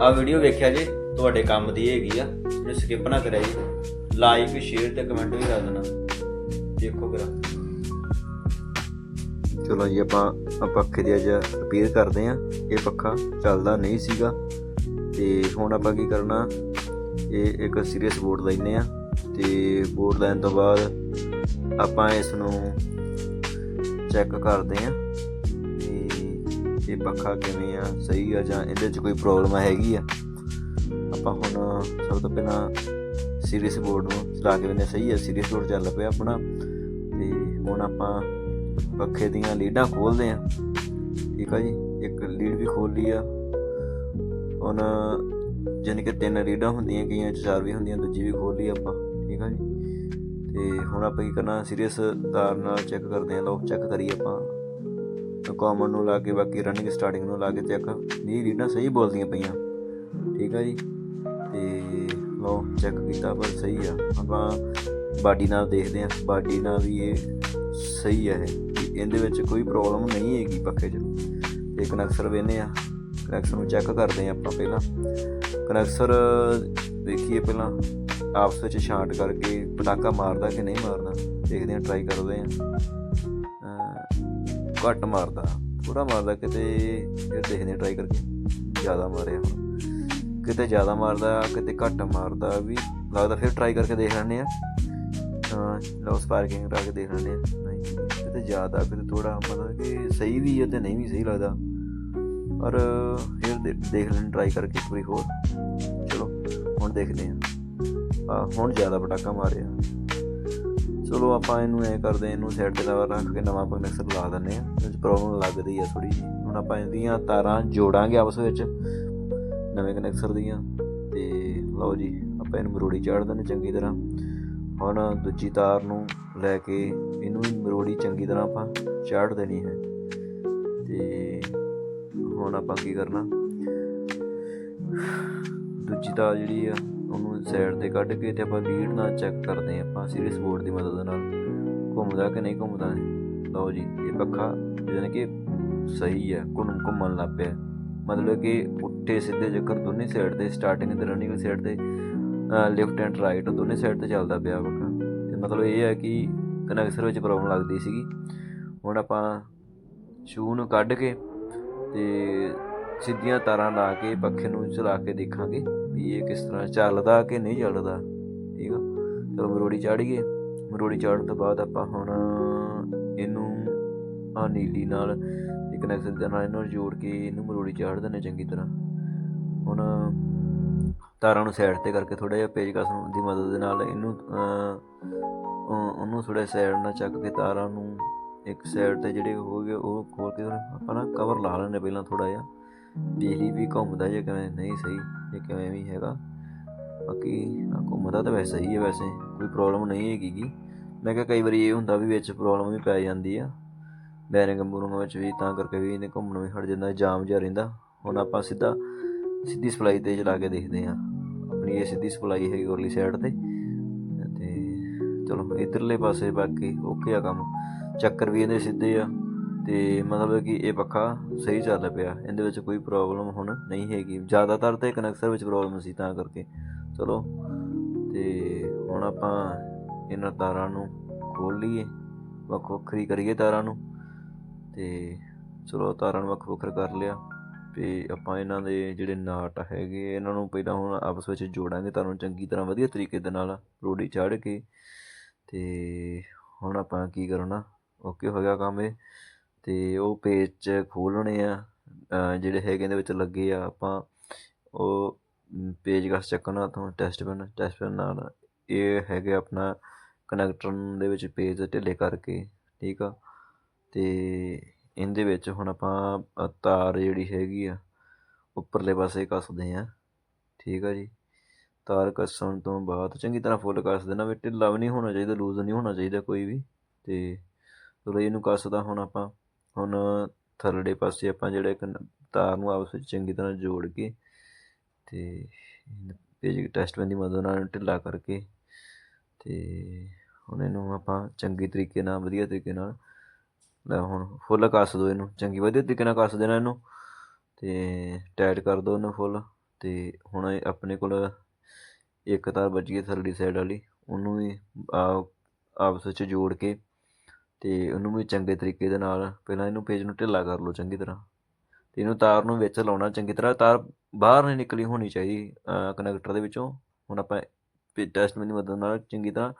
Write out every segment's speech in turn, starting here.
ਆ ਵੀਡੀਓ ਵੇਖਿਆ ਜੇ, ਤੁਹਾਡੇ ਕੰਮ ਦੀ ਹੈਗੀ ਆ ਇਹਨੂੰ ਸਕਿਪ ਨਾ ਕਰਿਆ ਜੀ ਲਾਈਕ ਸ਼ੇਅਰ ਤੇ ਕਮੈਂਟ ਵੀ ਕਰ ਦੇਣਾ। ਦੇਖੋ ਕਰਾ ਚਲੋ ਜੀ, ਆਪਾਂ ਆ ਪੱਖੇ ਦੀ ਅੱਜ ਰਿਪੇਅਰ ਕਰਦੇ ਆ ਇਹ ਪੱਖਾ ਚੱਲਦਾ ਨਹੀਂ ਸੀਗਾ। ਤੇ ਹੁਣ ਆਪਾਂ ਕੀ ਕਰਨਾ, ਇਹ ਇੱਕ ਸੀਰੀਅਸ ਬੋਰਡ ਲੈਨੇ ਆ ਤੇ ਬੋਰਡ ਲੈਣ ਤੋਂ ਬਾਅਦ ਆਪਾਂ ਇਸ ਨੂੰ ਚੈੱਕ ਕਰਦੇ ਆ ਇਹ ਪੱਖਾ ਕਿਵੇਂ ਆ, ਸਹੀ ਆ ਜਾਂ ਇਹਦੇ 'ਚ ਕੋਈ ਪ੍ਰੋਬਲਮ ਹੈਗੀ ਆ? ਆਪਾਂ ਹੁਣ ਸਭ ਤੋਂ ਪਹਿਲਾਂ ਸੀਰੀਅਸ ਬੋਰਡ ਨੂੰ ਚਲਾ ਕੇ ਵੇਨੇ ਸਹੀ ਆ ਸੀਰੀਅਸ ਬੋਰਡ ਚੱਲ ਪਿਆ ਆਪਣਾ। ਤੇ ਹੁਣ ਆਪਾਂ ਪੱਖੇ ਦੀਆਂ ਲੀਡਾਂ ਖੋਲਦੇ ਆ ਠੀਕ ਆ ਜੀ, ਇੱਕ ਲੀਡ ਵੀ ਖੋਲ ਲਈ ਆ। ਹੁਣ ਜਾਣੀ ਕਿ ਤਿੰਨ ਲੀਡਾਂ ਹੁੰਦੀਆਂ, ਕਈਆਂ ਚ ਚਾਰ ਵੀ ਹੁੰਦੀਆਂ, ਦੂਜੀ ਵੀ ਖੋਲ ਲਈ ਆਪਾਂ। ਠੀਕ ਆ ਜੀ। ਤੇ ਹੁਣ ਆਪਾਂ ਕੀ ਕਰਨਾ ਸੀਰੀਅਸ ਤਾਰ ਨਾਲ ਚੈੱਕ ਕਰਦੇ ਆ ਲਓ ਚੈੱਕ ਕਰੀਏ ਆਪਾਂ। ਕਾਮਨ ਨੂੰ ਲਾ ਕੇ, ਬਾਕੀ ਰਨਿੰਗ ਸਟਾਰਟਿੰਗ ਨੂੰ ਲਾ ਕੇ ਚੈੱਕ ਨਹੀਂ ਰੀਡਾਂ ਸਹੀ ਬੋਲਦੀਆਂ ਪਈਆਂ। ਠੀਕ ਆ ਜੀ? ਤੇ ਲਓ ਚੈੱਕ ਕੀਤਾ ਪਰ ਸਹੀ ਆ। ਆਪਾਂ ਬਾਡੀ ਨਾਲ ਦੇਖਦੇ ਆ। ਬਾਡੀ ਨਾਲ ਵੀ ਇਹ ਸਹੀ ਆ ਇਹ। ਇਹਦੇ ਵਿੱਚ ਕੋਈ ਪ੍ਰੋਬਲਮ ਨਹੀਂ ਹੈਗੀ ਪੱਖੇ 'ਚ। ਤੇ ਕਨੈਕਸਰ ਵੇਨੇ ਆ। ਕਨੈਕਸਰ ਨੂੰ ਚੈੱਕ ਕਰਦੇ ਆ ਆਪਾਂ ਪਹਿਲਾਂ। ਕਨੈਕਸਰ ਦੇਖੀਏ ਪਹਿਲਾਂ। ਆਪਸ ਵਿੱਚ ਛਾਂਟ ਕਰਕੇ ਪਟਾਕਾ ਮਾਰਦਾ ਕਿ ਨਹੀਂ ਮਾਰਦਾ? ਦੇਖਦੇ ਆ ਟਰਾਈ ਕਰਦੇ ਆ। ਘੱਟ ਮਾਰਦਾ। ਪੂਰਾ ਮਾਰਦਾ, ਕਿਤੇ ਫਿਰ ਦੇਖਦੇ ਆ ਟਰਾਈ ਕਰਕੇ ਜ਼ਿਆਦਾ ਮਾਰਿਆ ਹੁਣ। ਕਿਤੇ ਜ਼ਿਆਦਾ ਮਾਰਦਾ, ਕਿਤੇ ਘੱਟ ਮਾਰਦਾ ਵੀ। ਲੱਗਦਾ ਫਿਰ ਟਰਾਈ ਕਰਕੇ ਦੇਖ ਲੈਂਦੇ ਆ ਹਾਂ ਲਓ ਸਪਾਰਕਿੰਗ ਕਰਾ ਕੇ ਦੇਖ ਲੈਂਦੇ ਆ ਨਹੀਂ, ਕਿਤੇ ਜ਼ਿਆਦਾ, ਕਿਤੇ ਥੋੜਾ ਮਤਲਬ ਕਿ ਸਹੀ ਵੀ ਹੈ ਤੇ ਨਹੀਂ ਵੀ ਸਹੀ ਲੱਗਦਾ। ਪਰ ਫਿਰ ਦੇ- ਦੇਖ ਲੈਣ ਟਰਾਈ ਕਰਕੇ ਇੱਕ ਹੋਰ। ਚਲੋ, ਹੁਣ ਦੇਖਦੇ ਆ ਆ ਹੁਣ ਜ਼ਿਆਦਾ ਪਟਾਕਾ ਮਾਰਿਆ। ਚਲੋ ਆਪਾਂ ਇਹਨੂੰ ਐ ਕਰਦੇ ਹਾਂ, ਇਹਨੂੰ ਸਾਈਡ ਤੇ ਲਾ ਰੱਖ ਕੇ ਨਵਾਂ ਕਨੈਕਸ਼ਨ ਲਾ ਦਿੰਦੇ ਆ ਇਹ 'ਚ ਪ੍ਰੋਬਲਮ ਲੱਗਦੀ ਆ ਥੋੜੀ ਜਿਹੀ। ਹੁਣ ਆਪਾਂ ਇਹਦੀਆਂ ਤਾਰਾਂ ਜੋੜਾਂਗੇ ਆਪਸ ਵਿੱਚ। ਨਵੇਂ ਕਨੈਕਸਰ ਦੀਆਂ। ਤੇ ਲਓ ਜੀ ਆਪਾਂ ਇਹਨੂੰ ਮਰੋੜੀ ਚਾੜ ਦਿੰਦੇ ਚੰਗੀ ਤਰ੍ਹਾਂ। ਹੁਣ ਦੂਜੀ ਤਾਰ ਨੂੰ ਲੈ ਕੇ ਇਹਨੂੰ ਵੀ ਮਰੋੜੀ ਚੰਗੀ ਤਰ੍ਹਾਂ ਆਪਾਂ ਚਾੜ ਦੇਣੀ ਹੈ। ਤੇ ਹੁਣ ਆਪਾਂ ਕੀ ਕਰਨਾ? ਦੂਜੀ ਤਾਰ ਜਿਹੜੀ ਆ ਉਹਨੂੰ ਸਾਈਡ ਤੇ ਕੱਢ ਕੇ ਤੇ ਆਪਾਂ ਲੀਡ ਨਾਲ ਚੈੱਕ ਕਰਦੇ ਹਾਂ, ਆਪਾਂ ਸੀਰੀਅਸ ਬੋਰਡ ਦੀ ਮਦਦ ਨਾਲ। ਘੁੰਮਦਾ ਕਿ ਨਹੀਂ ਘੁੰਮਦਾ ਲਓ ਜੀ, ਇਹ ਪੱਖਾ ਯਾਨੀ ਕਿ ਸਹੀ ਹੈ, ਘੁੰਮ, ਘੁੰਮਣ ਲੱਗ ਪਿਆ। ਮਤਲਬ ਕਿ ਉੱਠੇ ਸਿੱਧੇ ਚੱਕਰ ਦੋਨੇ ਸਾਈਡ ਤੇ ਸਟਾਰਟਿੰਗ ਤੇ ਰਨਿੰਗ ਸਾਈਡ ਤੇ ਲੈਫਟ ਐਂਡ ਰਾਈਟ ਦੋਨੇ ਸਾਈਡ ਤੇ ਚੱਲਦਾ ਪਿਆ ਪੱਖਾ। ਤੇ ਮਤਲਬ ਇਹ ਹੈ ਕਿ ਕਨੈਕਸਰ ਵਿੱਚ ਪ੍ਰੋਬਲਮ ਲੱਗਦੀ ਸੀਗੀ। ਹੁਣ ਆਪਾਂ ਸ਼ੂ ਨੂੰ ਕੱਢ ਕੇ ਤੇ ਸਿੱਧੀਆਂ ਤਾਰਾਂ ਲਾ ਕੇ ਪੱਖੇ ਨੂੰ ਚਲਾ ਕੇ ਦੇਖਾਂਗੇ। ਵੀ ਇਹ ਕਿਸ ਤਰ੍ਹਾਂ ਚੱਲਦਾ ਕਿ ਨਹੀਂ ਚੱਲਦਾ, ਠੀਕ ਆ? ਚਲੋ ਮਰੋੜੀ ਚਾੜੀਏ ਮਰੋੜੀ ਚਾੜਨ ਤੋਂ ਬਾਅਦ ਆਪਾਂ ਹੁਣ ਇਹਨੂੰ ਆ ਨੀਲੀ ਨਾਲ ਇੱਕ ਕਨੈਕਸ਼ਨ ਦੇ ਨਾਲ ਇਹਨੂੰ ਜੋੜ ਕੇ ਇਹਨੂੰ ਮਰੋੜੀ ਚਾੜ ਦਿੰਦੇ ਚੰਗੀ ਤਰ੍ਹਾਂ। ਹੁਣ ਤਾਰਾਂ ਨੂੰ ਸਾਈਡ ਤੇ ਕਰਕੇ ਥੋੜਾ ਜਿਹਾ ਪੇਚਕਸ ਨੂੰ ਦੀ ਮਦਦ ਦੇ ਨਾਲ ਇਹਨੂੰ ਉਹਨੂੰ ਥੋੜਾ ਸਾਈਡ ਨਾਲ ਚੱਕ ਕੇ ਤਾਰਾਂ ਨੂੰ ਇੱਕ ਸਾਈਡ ਤੇ ਜਿਹੜੇ ਹੋ ਗਏ ਉਹ ਖੋਲ ਕੇ ਆਪਾਂ ਨਾ ਕਵਰ ਲਾ ਲੈਣੇ ਪਹਿਲਾਂ ਥੋੜਾ ਜਿਹਾ। ਬਿਜਲੀ ਵੀ ਘੁੰਮਦਾ ਜੇ ਕਿਵੇਂ ਨਹੀਂ ਸਹੀ, ਜੇ ਕਿਵੇਂ ਵੀ ਹੈਗਾ। ਬਾਕੀ ਘੁੰਮਦਾ ਤਾਂ ਵੈਸੇ ਹੀ ਹੈ ਵੈਸੇ, ਕੋਈ ਪ੍ਰੋਬਲਮ ਨਹੀਂ ਹੈਗੀ ਗੀ। ਮੈਂ ਕਿਹਾ ਕਈ ਵਾਰੀ ਇਹ ਹੁੰਦਾ ਵੀ ਵਿੱਚ ਪ੍ਰੋਬਲਮ ਵੀ ਪੈ ਜਾਂਦੀ ਆ। ਬੈਰਿੰਗ ਬੂਰਿੰਗ ਵਿੱਚ ਵੀ ਤਾਂ ਕਰਕੇ ਵੀ ਇਹਨੇ ਘੁੰਮਣ ਵੀ ਹਟ ਜਾਂਦਾ, ਜਾਮ ਜਿਹਾ ਰਹਿੰਦਾ। ਹੁਣ ਆਪਾਂ ਸਿੱਧਾ, ਸਿੱਧੀ ਸਪਲਾਈ ਤੇ ਚਲਾ ਕੇ ਦੇਖਦੇ ਹਾਂ। ਆਪਣੀ ਇਹ ਸਿੱਧੀ ਸਪਲਾਈ ਹੈਗੀ ਉਰਲੀ ਸਾਈਡ ਤੇ। ਤੇ ਚਲੋ ਇਧਰਲੇ ਪਾਸੇ ਬਾਕੀ ਓਕੇ ਆ ਕੰਮ। ਚੱਕਰ ਵੀ ਇਹਦੇ ਸਿੱਧੇ ਆ। ਤੇ ਮਤਲਬ ਕਿ ਇਹ ਪੱਖਾ ਸਹੀ ਚੱਲ ਪਿਆ। ਇਹਦੇ ਵਿੱਚ ਕੋਈ ਪ੍ਰੋਬਲਮ ਹੁਣ ਨਹੀਂ ਹੈਗੀ। ਜ਼ਿਆਦਾਤਰ ਤੇ ਕਨੈਕਟਰ ਵਿੱਚ ਪ੍ਰੋਬਲਮ ਸੀ ਤਾਂ ਕਰਕੇ। ਚਲੋ, ਤੇ ਹੁਣ ਆਪਾਂ ਇਹਨਾਂ ਤਾਰਾਂ ਨੂੰ ਖੋਲ ਲਈਏ। ਵੱਖ ਵੱਖਰੀ ਕਰੀਏ ਤਾਰਾਂ ਨੂੰ। ਤੇ ਚਲੋ, ਤਾਰਾਂ ਨੂੰ ਵੱਖ ਵੱਖਰ ਕਰ ਲਿਆ। ਤੇ ਆਪਾਂ ਇਹਨਾਂ ਦੇ ਜਿਹੜੇ ਨਾਟ ਹੈਗੇ, ਇਹਨਾਂ ਨੂੰ ਪਹਿਲਾਂ ਹੁਣ ਆਪਸ ਵਿੱਚ ਜੋੜਾਂਗੇ ਤਾਰਾਂ ਨੂੰ ਚੰਗੀ ਤਰ੍ਹਾਂ ਵਧੀਆ ਤਰੀਕੇ ਦੇ ਨਾਲ ਰੋੜੀ ਚਾੜ ਕੇ। ਤੇ ਹੁਣ ਆਪਾਂ ਕੀ ਕਰਨਾ? ਓਕੇ ਹੋ ਗਿਆ ਕੰਮ ਇਹ। ਅਤੇ ਉਹ ਪੇਜ ਚ ਖੋਲਣੇ ਆ ਜਿਹੜੇ ਹੈਗੇ ਇਹਦੇ ਵਿੱਚ ਲੱਗੇ ਆ ਆਪਾਂ, ਉਹ ਪੇਜ ਕਸ ਚੱਕਣਾ ਤੋਂ ਟੈਸਟ ਪੈਨ ਟੈਸਟ ਪੈਨ ਨਾਲ ਇਹ ਹੈਗੇ ਆਪਣਾ ਕਨੈਕਟਰ ਦੇ ਵਿੱਚ ਪੇਜ ਢਿੱਲੇ ਕਰਕੇ, ਠੀਕ ਆ? ਅਤੇ ਇਹਦੇ ਵਿੱਚ ਹੁਣ ਆਪਾਂ ਤਾਰ ਜਿਹੜੀ ਹੈਗੀ ਆ, ਉੱਪਰਲੇ ਪਾਸੇ ਕੱਸਦੇ ਆ, ਠੀਕ ਆ ਜੀ? ਤਾਰ ਕੱਸਣ ਤੋਂ ਬਾਅਦ ਚੰਗੀ ਤਰ੍ਹਾਂ ਫੁੱਲ ਕੱਸ ਦੇਣਾ ਵੀ ਢਿੱਲਾ ਵੀ ਨਹੀਂ ਹੋਣਾ ਚਾਹੀਦਾ ਲੂਜ਼ ਨਹੀਂ ਹੋਣਾ ਚਾਹੀਦਾ ਕੋਈ ਵੀ, ਤੇ ਚਲੋ ਇਹਨੂੰ ਕੱਸਦਾ ਹੁਣ ਆਪਾਂ ਹੁਣ ਥੱਲੜੇ ਪਾਸੇ ਆਪਾਂ ਜਿਹੜੇ ਕਨ- ਤਾਰ ਨੂੰ ਆਪਸ ਵਿੱਚ ਚੰਗੀ ਤਰ੍ਹਾਂ ਜੋੜ ਕੇ ਤੇ ਪੇਜ ਟੈਸਟ ਪੈਨ ਦੀ ਮਦਦ ਨਾਲ ਢਿੱਲਾ ਕਰਕੇ ਤੇ ਹੁਣ ਇਹਨੂੰ ਆਪਾਂ ਚੰਗੀ ਤਰੀਕੇ ਨਾਲ, ਵਧੀਆ ਤਰੀਕੇ ਨਾਲ ਲੈ ਹੁਣ ਫੁੱਲ ਕੱਸ ਦੋ ਇਹਨੂੰ, ਚੰਗੀ ਵਧੀਆ ਤਰੀਕੇ ਨਾਲ ਕੱਸ ਦੇਣਾ ਇਹਨੂੰ ਤੇ ਟਾਈਟ ਕਰ ਦੋ ਇਹਨੂੰ ਫੁੱਲ ਤੇ ਹੁਣ ਆਪਣੇ ਕੋਲ ਇੱਕ ਤਾਰ ਵੱਜੀ ਹੈ ਥੱਲੜੀ ਸਾਈਡ ਵਾਲੀ, ਉਹਨੂੰ ਵੀ ਆਪਸ ਵਿੱਚ ਜੋੜ ਕੇ ਅਤੇ ਉਹਨੂੰ ਵੀ ਚੰਗੇ ਤਰੀਕੇ ਦੇ ਨਾਲ ਪਹਿਲਾਂ ਇਹਨੂੰ ਪੇਜ ਨੂੰ ਢਿੱਲਾ ਕਰ ਲਓ ਚੰਗੀ ਤਰ੍ਹਾਂ। ਅਤੇ ਇਹਨੂੰ ਤਾਰ ਨੂੰ ਵਿੱਚ ਲਾਉਣਾ ਚੰਗੀ ਤਰ੍ਹਾਂ। ਤਾਰ ਬਾਹਰ ਨਹੀਂ ਨਿਕਲੀ ਹੋਣੀ ਚਾਹੀਦੀ ਕਨੈਕਟਰ ਦੇ ਵਿੱਚੋਂ। ਹੁਣ ਆਪਾਂ ਟੈਸਟ ਦੀ ਮਦਦ ਨਾਲ ਚੰਗੀ ਤਰ੍ਹਾਂ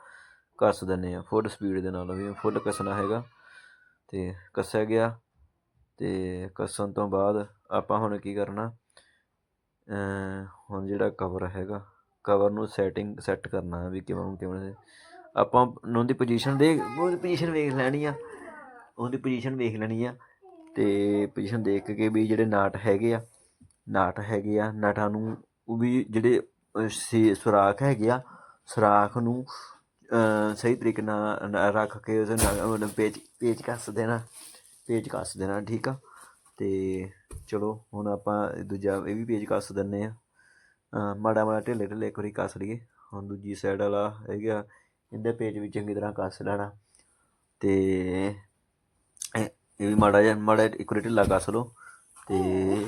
ਕੱਸ ਦਿੰਦੇ ਆ ਫੁੱਲ ਸਪੀਡ ਦੇ ਨਾਲ ਵੀ ਫੁੱਲ ਕੱਸਣਾ ਹੈਗਾ। ਤੇ ਕੱਸਿਆ ਗਿਆ ਤੇ ਕੱਸਣ ਤੋਂ ਬਾਅਦ ਆਪਾਂ ਹੁਣ ਕੀ ਕਰਨਾ ਹੁਣ ਜਿਹੜਾ ਕਵਰ ਹੈਗਾ ਕਵਰ ਨੂੰ ਸੈਟਿੰਗ ਸੈੱਟ ਕਰਨਾ ਵੀ ਕਿਵੇਂ ਕਿਵੇਂ ਆਪਾਂ ਉਹਦੀ ਪੋਜੀਸ਼ਨ ਦੇ ਉਹਦੀ ਪੋਜੀਸ਼ਨ ਵੇਖ ਲੈਣੀ ਆ। ਉਹਦੀ ਪੋਜੀਸ਼ਨ ਵੇਖ ਲੈਣੀ ਆ ਤੇ ਪੋਜੀਸ਼ਨ ਦੇਖ ਕੇ ਵੀ ਜਿਹੜੇ ਨਾਟ ਹੈਗੇ ਆ, ਨਾਟ ਹੈਗੇ ਆ, ਨਾਟਾਂ ਨੂੰ ਉਹ ਵੀ ਜਿਹੜੇ ਸੀ, ਸੁਰਾਖ ਹੈਗੇ ਆ, ਸੁਰਾਖ ਨੂੰ ਸਹੀ ਤਰੀਕੇ ਨਾਲ ਨ- ਰੱਖ ਕੇ ਉਹਦੇ ਨਾਲ ਪੇਚ ਪੇਚ ਕੱਸ ਦੇਣਾ, ਪੇਚ ਕੱਸ ਦੇਣਾ, ਠੀਕ ਆ? ਤੇ ਚਲੋ, ਹੁਣ ਆਪਾਂ ਦੂਜਾ ਇਹ ਵੀ ਪੇਜ ਕੱਸ ਦਿੰਨੇ ਆ। ਮਾੜਾ ਮਾੜਾ ਢਿੱਲੇ ਢਿੱਲੇ ਇੱਕ ਵਾਰੀ ਕੱਸ ਲਈਏ। ਹੁਣ ਦੂਜੀ ਸਾਈਡ ਵਾਲਾ ਹੈਗਾ ਇਹਦੇ ਪੇਜ ਵੀ ਚੰਗੀ ਤਰ੍ਹਾਂ ਕੱਸ ਲੈਣਾ। ਤੇ ਇਹ ਇਹ ਵੀ ਮਾੜਾ ਜਿਹਾ, ਮਾੜਾ ਇੱਕ ਵਾਰੀ ਢਿੱਲਾ ਕੱਸ ਲਓ। ਤੇ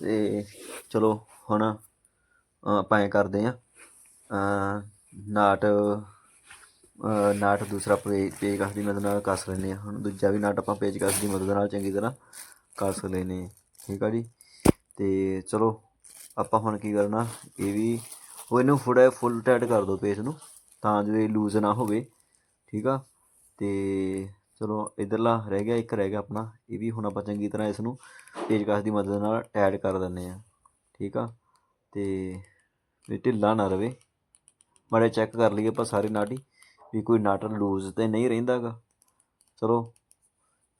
ਤੇ ਚਲੋ ਹੁਣ ਆਪਾਂ ਐਂ ਕਰਦੇ ਆ ਨਾਟ ਨਾਟ ਦੂਸਰਾ ਪੇ ਪੇਜ ਕਸ ਦੀ ਮਦਦ ਨਾਲ ਕੱਸ ਲੈਂਦੇ ਆ ਹੁਣ ਦੂਜਾ ਵੀ ਨਾਟ ਆਪਾਂ ਪੇਜ ਕੱਸ ਦੀ ਮਦਦ ਨਾਲ ਚੰਗੀ ਤਰ੍ਹਾਂ ਕੱਸ ਲੈਨੇ ਆ ਠੀਕ ਆ ਜੀ? ਤੇ ਚਲੋ ਆਪਾਂ ਹੁਣ ਕੀ ਕਰਨਾ, ਇਹ ਵੀ ਉਹ ਇਹਨੂੰ ਥੋੜ੍ਹਾ ਫੁੱਲ ਟਾਈਟ ਕਰ ਦਿਓ ਪੇਜ ਨੂੰ। ਤਾਂ ਜੋ ਇਹ ਲੂਜ਼ ਨਾ ਹੋਵੇ, ਠੀਕ ਆ? ਤੇ ਚਲੋ ਇਧਰਲਾ ਰਹਿ ਗਿਆ, ਇੱਕ ਰਹਿ ਗਿਆ ਆਪਣਾ, ਇਹ ਵੀ ਹੁਣ ਆਪਾਂ ਚੰਗੀ ਤਰ੍ਹਾਂ ਇਸ ਨੂੰ ਪੇਚਕਸ ਦੀ ਮਦਦ ਨਾਲ ਐਡ ਕਰ ਦਿੰਦੇ ਆ ਠੀਕ ਆ? ਤੇ ਵੀ ਢਿੱਲਾ ਨਾ ਰਵੇ। ਮਾੜੇ ਚੈੱਕ ਕਰ ਲਈਏ ਆਪਾਂ ਸਾਰੇ ਨਾਟ ਹੀ ਵੀ ਕੋਈ ਨਟ ਲੂਜ਼ ਤੇ ਨਹੀਂ ਰਹਿੰਦਾਗਾ। ਚਲੋ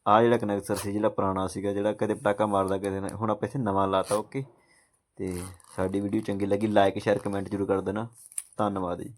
ਆ ਜਿਹੜਾ ਕਨੈਕਟਰ ਸੀ, ਜਿਹੜਾ ਪੁਰਾਣਾ ਸੀਗਾ, ਜਿਹੜਾ ਕਦੇ ਪਟਾਕਾ ਮਾਰਦਾ, ਕਦੇ ਹੁਣ ਆਪਾਂ ਇੱਥੇ ਨਵਾਂ ਲਾਤਾ ਓਕੇ ਤੇ ਸਾਡੀ ਵੀਡੀਓ ਚੰਗੀ ਲੱਗੀ ਲਾਈਕ ਸ਼ੇਅਰ ਕਮੈਂਟ ਜ਼ਰੂਰ ਕਰ ਦੇਣਾ। ਧੰਨਵਾਦ ਜੀ।